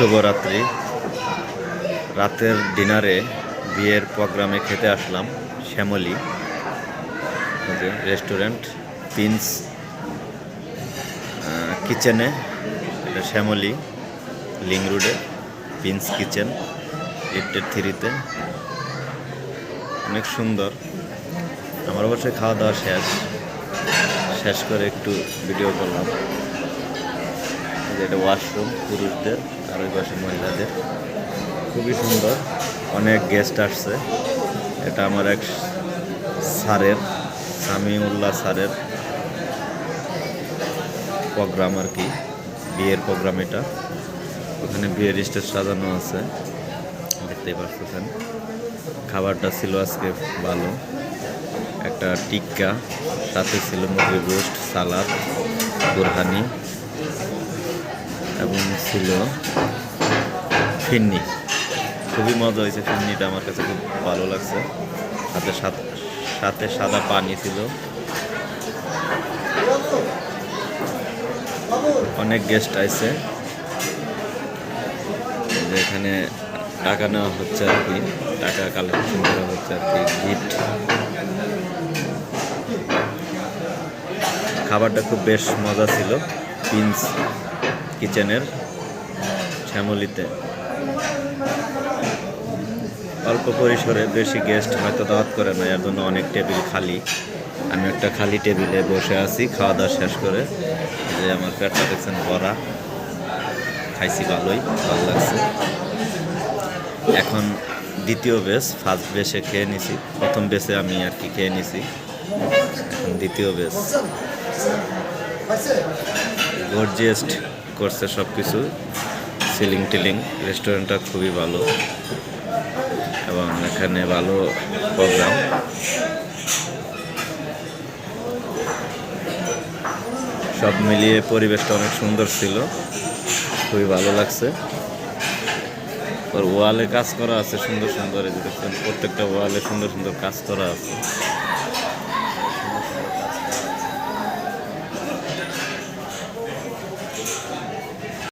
শুভরাত্রি। রাতের ডিনারে বিয়ের প্রোগ্রামে খেতে আসলাম শ্যামলি রেস্টুরেন্ট, পিন্স কিচেনে, এটা শ্যামলি লিং রোডে পিন্স কিচেন, এইটের থ্রিতে। অনেক সুন্দর। আমার অবশ্যই খাওয়া দাওয়া শেষ। শেষ করে একটু ভিডিও করলাম। যে এটা ওয়াশরুম পুরুষদের আর ওই পাশে মহিলাদের। খুবই সুন্দর। অনেক গেস্ট আসছে। এটা আমার এক স্যারের, সামিউল্লাহ স্যারের প্রোগ্রাম আর কি। বিয়ের প্রোগ্রাম এটা। ওখানে বিয়ের স্টেজ সাজানো আছে। দেখতেই পাচ্ছেন খাবারটা ছিল আজকে ভালো। একটা টিক্কা, সাথে ছিল মুরগির রোস্ট সালাদ বোরহানি এবং ছিল ফিন্নি। খুবই মজা হয়েছে ফিন্নিটা, আমার কাছে খুব ভালো লাগছে। সাথে সাথে সাদা পানি ছিল। অনেক গেস্ট আইছে। যে এখানে টাকা নেওয়া হচ্ছে আর কি, টাকা কালেকশন করা হচ্ছে আর কি গিফট খাবারটা খুব বেশ মজা ছিল প্রিন্স কিচেনের শ্যামলিতে। অল্প পরিসরে বেশি গেস্ট হয়তো দাওয়াত করে না এর জন্য অনেক টেবিল খালি। আমি একটা খালি টেবিলে বসে আছি, খাওয়া দাওয়া শেষ করে। যে আমার পেটটা দেখছেন ভরা খাইছি ভালোই, ভালো লাগছে। এখন দ্বিতীয় বেস ফার্স্ট বেসে খেয়ে নিছি। প্রথম বেসে আমি আর কি খেয়ে নিছি। এখন দ্বিতীয় বেস গর্জিয়াস্ট করছে সব কিছু সিলিং টিলিং, রেস্টুরেন্টটা খুবই ভালো। এবং এখানে ভালো প্রোগ্রাম। সব মিলিয়ে পরিবেশটা অনেক সুন্দর ছিল। খুবই ভালো লাগছে। ওয়ালে কাজ করা আছে, সুন্দর সুন্দর প্রত্যেকটা ওয়ালে সুন্দর সুন্দর কাজ করা আছে।